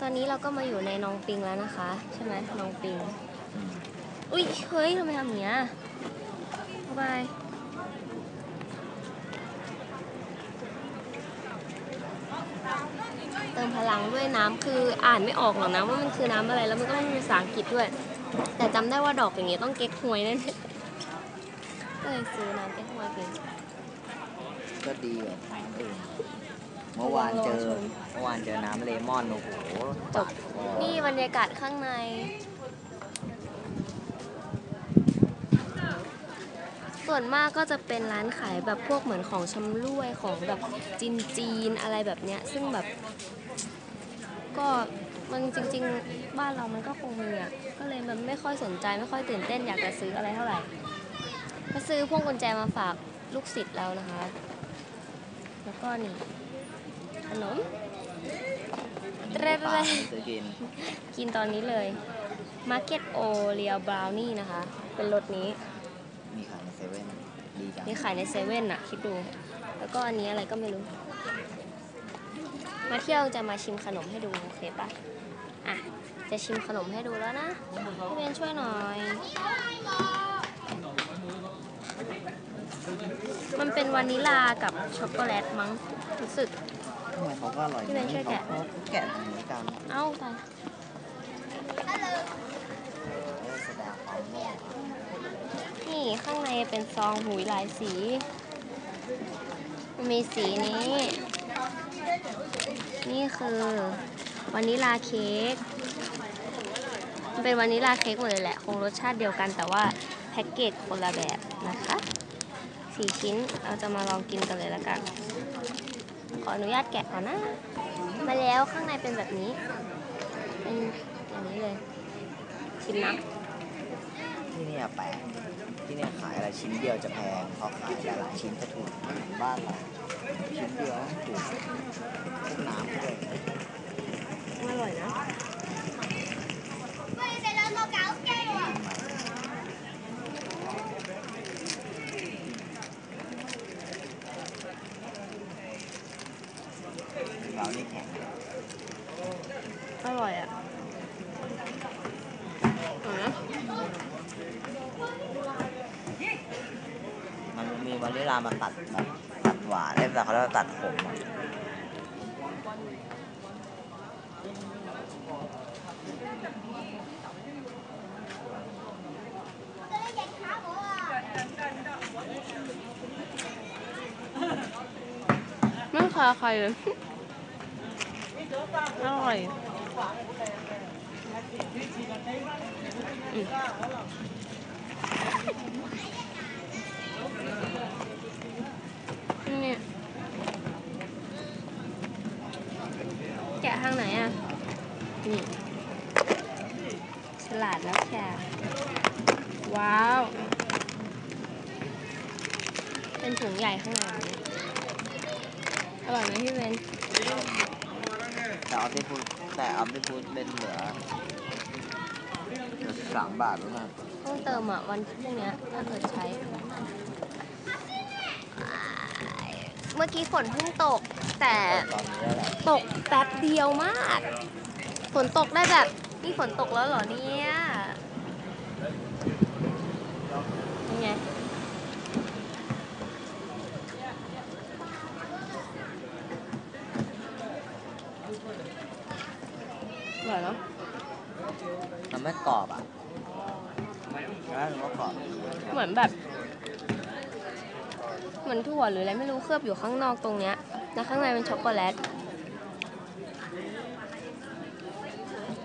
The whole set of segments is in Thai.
ตอนนี้เราก็มาอยู่ในนองปิงแล้วนะคะ ใช่ไหมนองปิง อุ้ยเฮ้ยทำไมทำอย่างเงี้ยบ๊ายบายเติมพลังด้วยน้ำคืออ่านไม่ออกหรอกนะว่ามันคือน้ำอะไรแล้วมันก็ไม่มีภาษาอังกฤษด้วย แต่จำได้ว่าดอกอย่างเงี้ยต้องเก๊กฮวยแน่ๆก็เลยซื้อน้ำเก๊กฮวยกินก็ดีกว่าน้ำอื่น เมื่อวานเจอเมื่อวานเจอน้ำเลมอนโอ้โหจบนี่บรรยากาศข้างใน ส่วนมากก็จะเป็นร้านขายแบบพวกเหมือนของชำร่วยของแบบจีนจีนอะไรแบบเนี้ย ซึ่งแบบ ก็มันจริง ๆ บ้านเรามันก็คงมีอะก็เลยมันไม่ค่อยสนใจไม่ค่อยตื่นเต้นอยากจะซื้ออะไรเท่าไหร่ก็ซื้อพวงกุญแจมาฝากลูกศิษย์เรานะคะ แล้วก็นี่ ขนมเตรปลาๆซื้อกิน กินตอนนี้เลย Market o r e a Brownie นะคะ เป็นรสนี้ มีขายในเซเว่นดีจังมีขายในเซเว่นอะคิดดู แล้วก็อันนี้อะไรก็ไม่รู้ มาเที่ยวจะมาชิมขนมให้ดู โอเคปะอะ จะชิมขนมให้ดูแล้วนะพี่เบนช่วยหน่อย มันเป็นวานิลากับช็อกโกแลตมั้งรู้สึก ทำไมเขาก็อร่อยพี่เบนช่วยแกะ เขาแกะเหมือนกันเอ้าตายเออแสดงความโง่นี่ข้างในเป็นซองหูยหลายสีมันมีสีนี้ นี่คือวานิลาเค้กมันเป็นวานิลาเค้กหมดเลยแหละ คงรสชาติเดียวกันแต่ว่าแพ็กเกจคนละแบบนะคะสี่ชิ้นเราจะมาลองกินกันเลยแล้วกัน ขออนุญาตแกะก่อนนะ มาแล้วข้างในเป็นแบบนี้ เป็นอย่างนี้เลย ชิมนะที่เนี่ยแปลกที่เนี่ยขายอะไรชิ้นเดียวจะแพงพอขายหลายๆชิ้นจะถูกบ้านเราชิ้นเดียวถูกพวกน้ำด้วยอร่อยนะเรา นี่แข็งอร่อยอะอร่อยนะมันมีวานิลามาตัดแบบตัดหวานเอ้ยแต่เขาเรียกว่าตัดขมอะไม่คาใครเลย อร่อยนี่แกะทางไหนอะ นี่ ฉลาดแล้วแค่ว้าว เป็นถุงใหญ่ข้างในอร่อยไหมพี่เบน แต่ออฟได้พูดแต่ออฟได้พูดเป็นเหลือสามบาทแล้วนะต้องเติมอะวันพรุ่งเนี้ยถ้าเกิดใช้ เมื่อกี้ฝนเพิ่งตก แต่ตอนนี้แหละตกแป๊บเดียวมาก ฝนตกได้แบบนี่ฝนตกแล้วเหรอเนี่ยนี่ไง อร่อยเนาะมันไม่กรอบอะแล้วหรือว่ากรอบเหมือนแบบ เหมือนถั่วหรืออะไรไม่รู้เคลือบอยู่ข้างนอกตรงเนี้ยแล้วข้างในเป็นช็อกโกแลต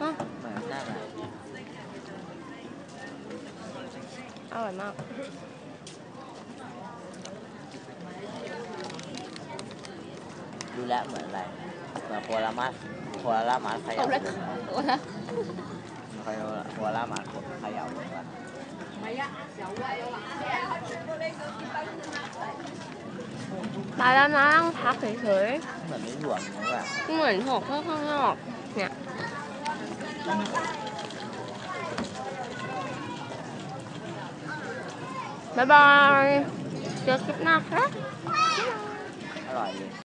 ฮะเหมือนนั่นแหละอร่อยมาก ดูแลวเหมือนอะไร เหมือนโคลามัสโคลาลามัสเขย่าเอาละเหมือนกันโอ้ละเคยรู้ละโคลาลามัสเขย่าเหมือนกันตายแล้วนะต้องพักเฉยเหมือนไม่หลวมเหมือนแบบๆเหมือนหกข้างข้างนอกเนี่ยบ๊ายบาย เจอคลิปหน้าครับ อร่อยดี